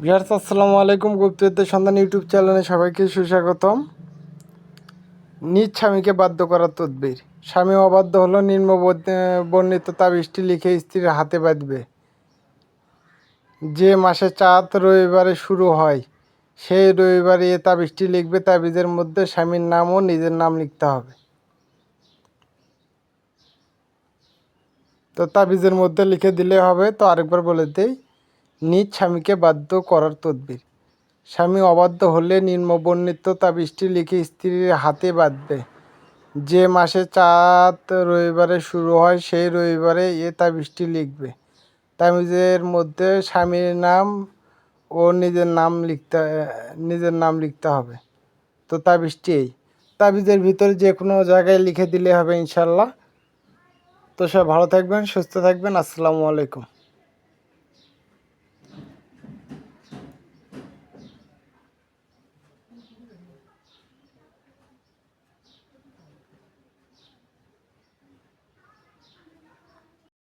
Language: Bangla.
ভিয়ার্স, আসসালামু আলাইকুম, গুপ্তবিদ্যা সন্ধান ইউটিউব চ্যানেলে সবাইকে সুস্বাগতম। নিজ স্বামীকে বাধ্য করার তদবির। স্বামী অবাধ্য হলো নিম্ন বর্ণ- বর্ণিত তাবিজটি লিখে স্ত্রীর হাতে বাঁধবে। যে মাসে চাঁদ রবিবারে শুরু হয়, সেই রবিবারে এ তাবিজটি লিখবে। তাবিজের মধ্যে স্বামীর নাম ও নিজের নাম লিখতে হবে। তো তাবিজের মধ্যে লিখে দিলে হবে। তো আরেকবার বলে দেই নিজ স্বামীকে বাধ্য করার তদবির। স্বামী অবাধ্য হলে নিম্নবর্ণিত তাবিজটি লিখে স্ত্রীর হাতে বাঁধবে। যে মাসে চাঁদ রবিবারে শুরু হয়, সেই রবিবারে এ তাবিজটি লিখবে। তাবিজের মধ্যে স্বামীর নাম ও নিজের নাম লিখতে, নিজের নাম লিখতে হবে। তো তাবিজটি এই। তাবিজের ভিতরে যে কোনো জায়গায় লিখে দিলে হবে ইনশাল্লাহ তো সব ভালো থাকবেন, সুস্থ থাকবেন। আসসালামু আলাইকুম।